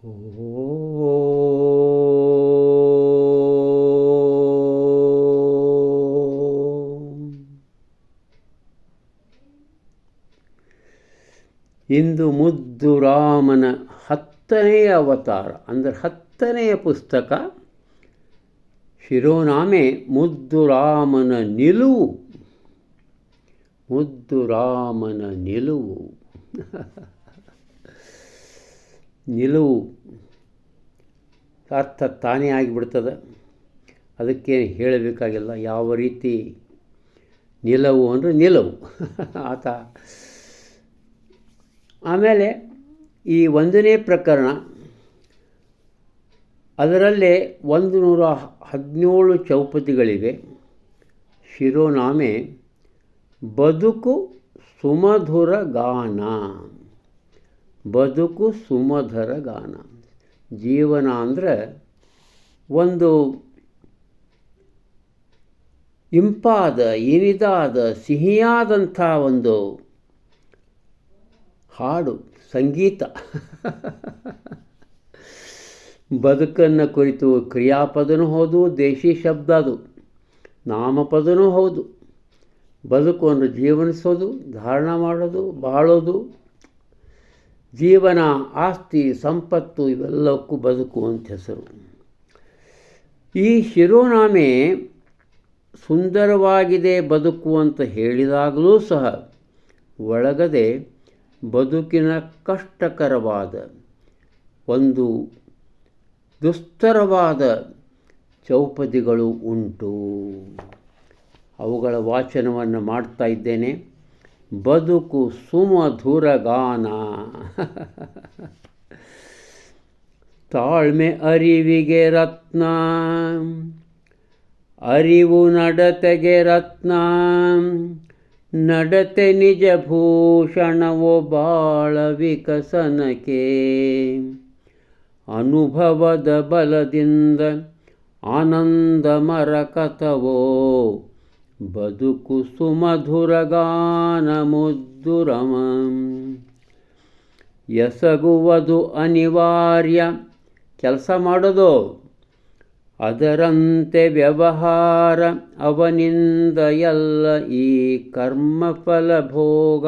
ಇಂದು ಮುದ್ದು ರಾಮನ ಹತ್ತನೆಯ ಅವತಾರ, ಅಂದರೆ ಹತ್ತನೆಯ ಪುಸ್ತಕ. ಶಿರೋನಾಮೆ ಮುದ್ದು ರಾಮನ ನಿಲುವು. ಮುದ್ದು ರಾಮನ ನಿಲುವು. ನಿಲುವು ಅರ್ಥ ತಾನೇ ಆಗಿಬಿಡ್ತದೆ. ಅದಕ್ಕೆ ಹೇಳಬೇಕಾಗಿಲ್ಲ, ಯಾವ ರೀತಿ ನಿಲವು ಅಂದರೆ ನಿಲವು. ಆತ. ಆಮೇಲೆ ಈ ಒಂದನೇ ಪ್ರಕರಣ, ಅದರಲ್ಲೇ ಒಂದು ನೂರ ಹದಿನೇಳು ಚೌಪತಿಗಳಿವೆ. ಶಿರೋನಾಮೆ ಬದುಕು ಸುಮಧುರ ಗಾನ. ಬದುಕು ಸುಮಧರ ಗಾನ. ಜೀವನ ಅಂದರೆ ಒಂದು ಇಂಪಾದ ಇನಿದಾದ ಸಿಹಿಯಾದಂಥ ಒಂದು ಹಾಡು, ಸಂಗೀತ. ಬದುಕನ್ನು ಕುರಿತು ಕ್ರಿಯಾಪದನೂ ಹೌದು, ದೇಶಿ ಶಬ್ದ ಅದು, ನಾಮಪದನೂ ಹೌದು. ಬದುಕನ್ನು ಜೀವನಿಸೋದು, ಧಾರಣ ಮಾಡೋದು, ಬಾಳೋದು ಜೀವನ, ಆಸ್ತಿ, ಸಂಪತ್ತು ಇವೆಲ್ಲಕ್ಕೂ ಬದುಕು ಅಂತ ಹೆಸರು. ಈ ಶಿರೋನಾಮೆ ಸುಂದರವಾಗಿದೆ ಬದುಕು ಅಂತ ಹೇಳಿದಾಗಲೂ ಸಹ ಒಳಗದೆ ಬದುಕಿನ ಕಷ್ಟಕರವಾದ, ಒಂದು ದುಸ್ತರವಾದ ಚೌಪದಿಗಳು ಉಂಟು. ಅವುಗಳ ವಾಚನವನ್ನು ಮಾಡ್ತಾ ಇದ್ದೇನೆ. ಬದುಕು ಸುಮಧುರ ಗಾನ ತಾಳ್ಮೆ ಅರಿವಿಗೆ ರತ್ನ ಅರಿವು ನಡತೆಗೆ ರತ್ನ ನಡತೆ ನಿಜ ಭೂಷಣವೋ ಬಾಳ ವಿಕಸನಕ್ಕೆ ಅನುಭವದ ಬಲದಿಂದ ಆನಂದ ಮರಕಥವೋ ಬದುಕು ಸುಮಧುರಗಾನ ಮುದ್ದುರಮ ಎಸಗುವುದು ಅನಿವಾರ್ಯ. ಕೆಲಸ ಮಾಡೋದು ಅದರಂತೆ ವ್ಯವಹಾರ. ಅವನಿಂದ ಎಲ್ಲ ಈ ಕರ್ಮಫಲ ಭೋಗ.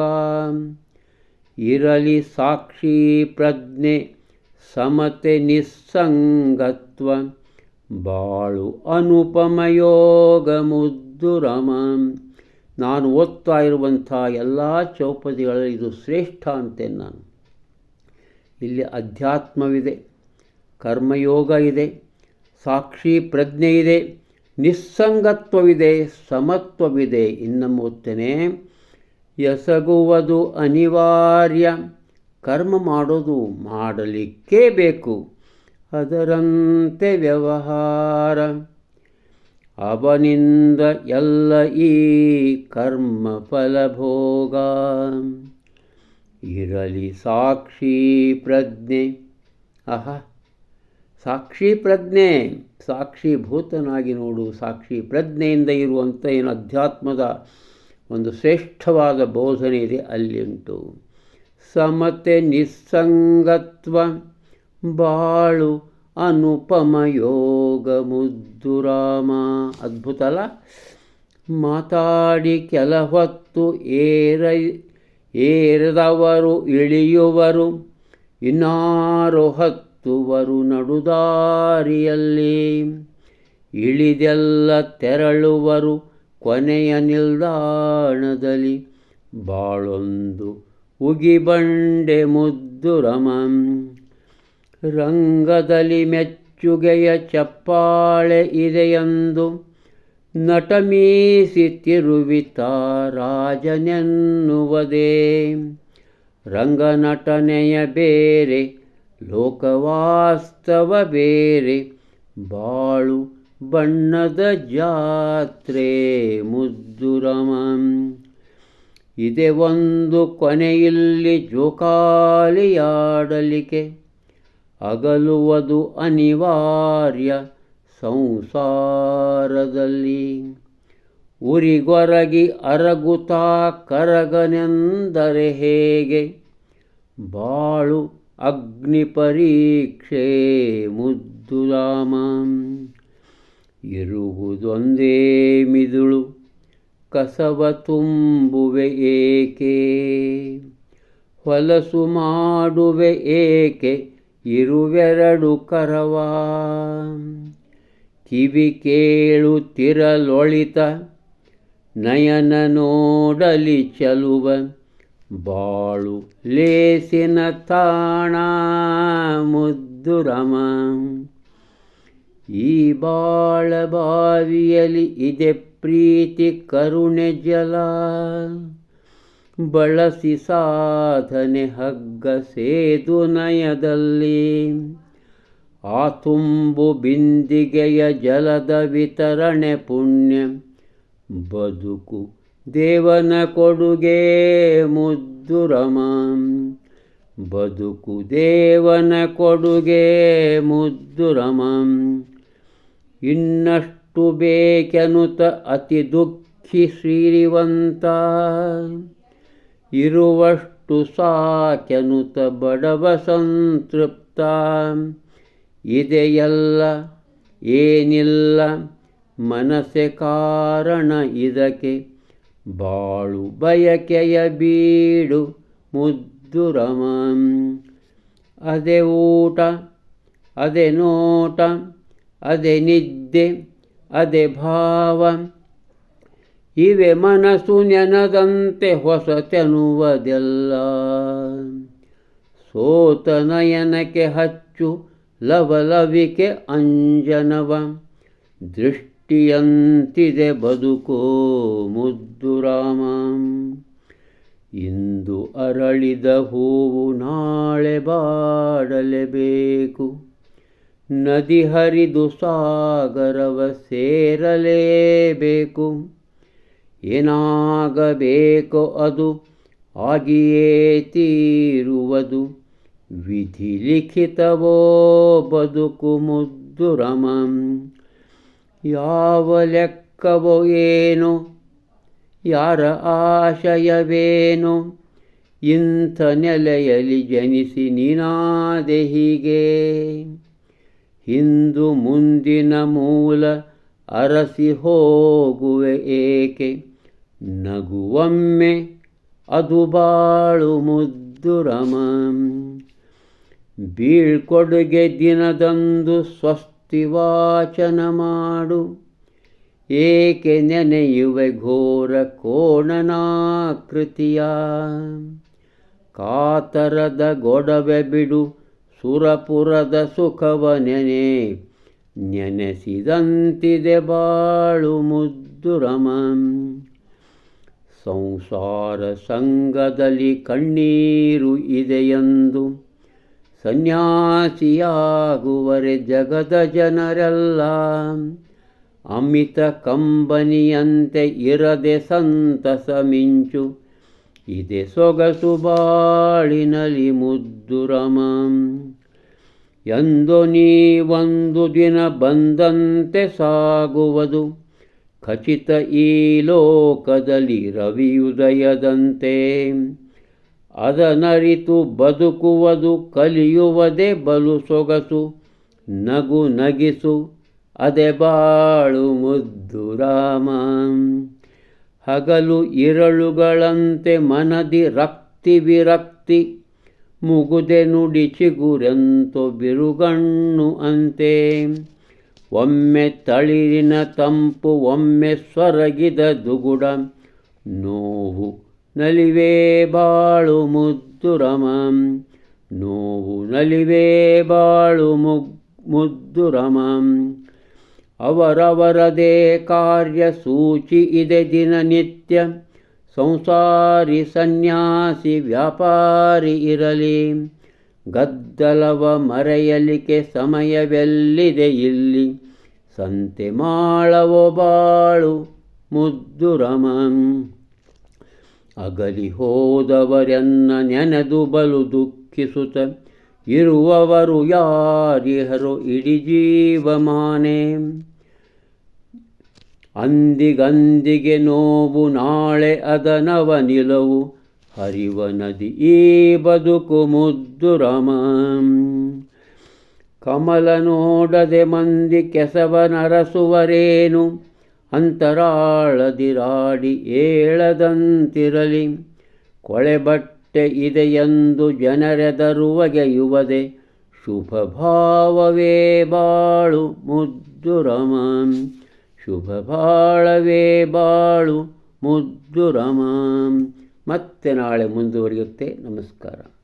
ಇರಲಿ ಸಾಕ್ಷಿ ಪ್ರಜ್ಞೆ, ಸಮತೆ ನಿಸ್ಸಂಗತ್ವ. ಬಾಳು ಅನುಪಮಯೋಗ ಮುದ್ದುರಮ ನಾನು ಓದ್ತಾ ಇರುವಂಥ ಎಲ್ಲ ಚೌಪದಿಗಳಲ್ಲಿ ಇದು ಶ್ರೇಷ್ಠ ಅಂತೆ ನಾನು. ಇಲ್ಲಿ ಅಧ್ಯಾತ್ಮವಿದೆ, ಕರ್ಮಯೋಗ ಇದೆ, ಸಾಕ್ಷಿ ಪ್ರಜ್ಞೆ ಇದೆ, ನಿಸ್ಸಂಗತ್ವವಿದೆ, ಸಮತ್ವವಿದೆ. ಇನ್ನು ಓದ್ತೇನೆ ಎಸಗುವುದು ಅನಿವಾರ್ಯ. ಕರ್ಮ ಮಾಡೋದು ಮಾಡಲಿಕ್ಕೇ ಬೇಕು. ಅದರಂತೆ ವ್ಯವಹಾರ. ಅವನಿಂದ ಎಲ್ಲ ಈ ಕರ್ಮ ಫಲಭೋಗ. ಇರಲಿ ಸಾಕ್ಷಿ ಪ್ರಜ್ಞೆ. ಅಹ, ಸಾಕ್ಷಿ ಪ್ರಜ್ಞೆ ಸಾಕ್ಷಿಭೂತನಾಗಿ ನೋಡು. ಸಾಕ್ಷಿ ಪ್ರಜ್ಞೆಯಿಂದ ಇರುವಂಥ ಏನು ಅಧ್ಯಾತ್ಮದ ಒಂದು ಶ್ರೇಷ್ಠವಾದ ಬೋಧನೆ ಇದೆ ಅಲ್ಲಿಂಟು ಸಮತೆ ನಿಸ್ಸಂಗತ್ವ, ಬಾಳು ಅನುಪಮ ಯೋಗ ಮುದ್ದುರಾಮ ಅದ್ಭುತ ಅಲ್ಲ? ಮಾತಾಡಿ ಕೆಲ ಹೊತ್ತು ಏರ, ಏರದವರು, ಇಳಿಯುವರು, ಇನ್ನಾರು ಹತ್ತುವರು ನಡುದಾರಿಯಲ್ಲಿ. ಇಳಿದೆಲ್ಲ ತೆರಳುವರು ಕೊನೆಯ ನಿಲ್ದಾಣದಲ್ಲಿ. ಬಾಳೊಂದು ಉಗಿಬಂಡೆ ಮುದ್ದುರಮಂ. ರಂಗದಲ್ಲಿ ಮೆಚ್ಚುಗೆಯ ಚಪ್ಪಾಳೆ ಇದೆಯೆಂದು ನಟಮೀಸಿ ತಿರುವಿತ ರಾಜನೆನ್ನುವುದೇ ರಂಗನಟನೆಯ ಬೇರೆ, ಲೋಕವಾಸ್ತವ ಬೇರೆ, ಬಾಳು ಬಣ್ಣದ ಜಾತ್ರೆ ಮುದ್ದುರಮಂ. ಇದೆ ಒಂದು ಕೊನೆಯಲ್ಲಿ ಜೋಕಾಲಿಯಾಡಲಿಕ್ಕೆ ಅಗಲುವುದು ಅನಿವಾರ್ಯ ಸಂಸಾರದಲ್ಲಿ. ಉರಿಗೊರಗಿ ಅರಗುತ ಕರಗನೆಂದರೆ ಹೇಗೆ? ಬಾಳು ಅಗ್ನಿ ಪರೀಕ್ಷೆ ಮುದ್ದುರಾಮ ಇರುವುದೊಂದೇ ಮಿದುಳು ಕಸವ ತುಂಬುವೆ ಏಕೆ? ಹೊಲಸು ಮಾಡುವೆ ಏಕೆ? ಇರುವೆರಡು ಕರವ. ಕಿವಿ ಕೇಳುತ್ತಿರಲೊಳಿತ ನಯನ ನೋಡಲಿ ಚಲುವ ಬಾಳು ಲೇಸಿನ ತಾಣ ಮುದ್ದುರಮ. ಈ ಬಾಳ ಬಾವಿಯಲಿ ಇದೆ ಪ್ರೀತಿ, ಕರುಣೆ, ಜಲ. ಬಳಸಿ ಸಾಧನೆ ಹಗ್ಗ ಸೇದು ನಯದಲ್ಲಿ. ಆ ತುಂಬು ಬಿಂದಿಗೆಯ ಜಲದ ವಿತರಣೆ ಪುಣ್ಯ. ಬದುಕು ದೇವನ ಕೊಡುಗೆ ಮುದ್ದುರಮ ಬದುಕು ದೇವನ ಕೊಡುಗೆ ಮುದ್ದುರಮ ಇನ್ನಷ್ಟು ಬೇಕೆನುತ ಅತಿ ದುಃಖಿ ಶ್ರೀವಂತ ಇರುವಷ್ಟು ಸಾಕೆನುತ ಬಡವ ಸಂತೃಪ್ತ. ಇದೆಯಲ್ಲ? ಏನಿಲ್ಲ? ಮನಸ್ಸೆ ಕಾರಣ ಇದಕ್ಕೆ. ಬಾಳು ಬಯಕೆಯ ಬೀಡು ಮುದ್ದುರಮ. ಅದೇ ಊಟ, ಅದೇ ನೋಟ, ಅದೇ ನಿದ್ದೆ, ಅದೇ ಭಾವ. ಇವೆ ಮನಸ್ಸು ನೆನದಂತೆ ಹೊಸತೆನ್ನುವುದೆಲ್ಲ. ಸೋತ ನಯನಕ್ಕೆ ಹಚ್ಚು ಲವಲವಿಕೆ ಅಂಜನವ. ದೃಷ್ಟಿಯಂತಿದೆ ಬದುಕೋ ಮುದ್ದುರಾಮ ಇಂದು ಅರಳಿದ ಹೂವು ನಾಳೆ ಬಾಡಲೇಬೇಕು. ನದಿ ಹರಿದು ಸಾಗರವ ಸೇರಲೇಬೇಕು. ಏನಾಗಬೇಕೋ ಅದು? ಆಗಿಯೇ ತೀರುವುದು. ವಿಧಿ ಲಿಖಿತವೋ ಬದುಕು ಮುದ್ದುರಮಂ ಯಾವ ಲೆಕ್ಕವೋ ಏನು? ಯಾರ ಆಶಯವೇನೋ? ಇಂಥ ನೆಲೆಯಲ್ಲಿ ಜನಿಸಿ ನೀನಾದೆ ಹೀಗೆ. ಹಿಂದು ಮುಂದಿನ ಮೂಲ ಅರಸಿ ಹೋಗುವೆ ಏಕೆ? ನಗುವೊಮ್ಮೆ ಅದು ಬಾಳು ಮುದ್ದುರಮ ಬೀಳ್ಕೊಡುಗೆ ದಿನದಂದು ಸ್ವಸ್ತಿ ವಾಚನ ಮಾಡು. ಏಕೆ ನೆನೆಯುವೆ ಘೋರ ಕೋಣನಾಕೃತಿಯ. ಕಾತರದ ಗೊಡವೆ ಬಿಡು ಸುರಪುರದ ಸುಖವ ನೆನೆ. ನೆನೆಸಿದಂತಿದೆ ಬಾಳು ಮುದ್ದುರಮ ಸಂಸಾರ ಸಂಗದಲ್ಲಿ ಕಣ್ಣೀರು ಇದೆಯೆಂದು. ಸನ್ಯಾಸಿಯಾಗುವರೆ ಜಗದ ಜನರೆಲ್ಲ. ಅಮಿತ ಕಂಬನಿಯಂತೆ ಇರದೆ ಸಂತಸ ಮಿಂಚು. ಇದೆ ಸೊಗಸು ಬಾಳಿನಲಿ ಮುದ್ದುರಮ ಎಂದು ನೀವೊಂದು ದಿನ ಬಂದಂತೆ ಸಾಗುವುದು. ಖಚಿತ ಈ ಲೋಕದಲ್ಲಿ ರವಿಯುದಯದಂತೆ. ಅದನರಿತು ಬದುಕುವುದು, ಕಲಿಯುವುದೇ ಬಲು ಸೊಗಸು, ನಗು ನಗಿಸು, ಅದೆ ಬಾಳು ಮುದ್ದು ರಾಮ. ಹಗಲು ಇರಳುಗಳಂತೆ ಮನದಿ ರಕ್ತಿ ವಿರಕ್ತಿ, ಮುಗುದೆ ನುಡಿ ಚಿಗುರೆಂತೋ ಬಿರುಗಣ್ಣು ಅಂತೆ. ಒಮ್ಮೆ ತಳಿರಿನ ತಂಪು, ಒಮ್ಮೆ ಸ್ವರಗಿದ ದುಗುಡ. ನೋವು ನಲಿವೇ ಬಾಳು ಮುದ್ದುರಮ. ನೋವು ನಲಿವೇ ಬಾಳು ಮುಗ್, ಮುದ್ದುರಮ. ಅವರವರದೇ ಕಾರ್ಯ ಸೂಚಿ ಇದೆ ದಿನನಿತ್ಯ ಸಂಸಾರಿ ಸನ್ಯಾಸಿ ವ್ಯಾಪಾರಿ ಇರಲಿ. ಗದ್ದಲವ ಮರೆಯಲಿಕ್ಕೆ ಸಮಯವೆಲ್ಲಿದೆ ಇಲ್ಲಿ? ಸಂತೆ ಮಾಳವ ಬಾಳು ಮುದ್ದುರಮ ಅಗಲಿ ಹೋದವರೆನ್ನ ನೆನೆದು ಬಲು ದುಃಖಿಸುತ್ತ ಇರುವವರು ಯಾರಿಹರು ಇಡೀ ಜೀವಮಾನೆ? ಅಂದಿಗಂದಿಗೆ ನೋವು ನಾಳೆ ಅದನವ ನಿಲವು. ಹರಿವ ನದಿ ಈ ಬದುಕು ಮುದ್ದು ರಮ. ಕಮಲ ನೋಡದೆ ಮಂದಿ ಕೆಸವ ನರಸುವರೇನು? ಅಂತರಾಳದಿರಾಡಿ ಏಳದಂತಿರಲಿ. ಕೊಳೆ ಬಟ್ಟೆ ಇದೆಯೆಂದು ಜನರೆದರುವಗೆಯುವದೆ ಶುಭ ಭಾವವೇ ಬಾಳು ಮುದ್ದು ರಮ. ಶುಭ ಬಾಳವೇ ಬಾಳು ಮುದ್ದು ರಮ. ಮತ್ತೆ ನಾಳೆ ಮುಂದುವರಿಯುತ್ತೆ. ನಮಸ್ಕಾರ.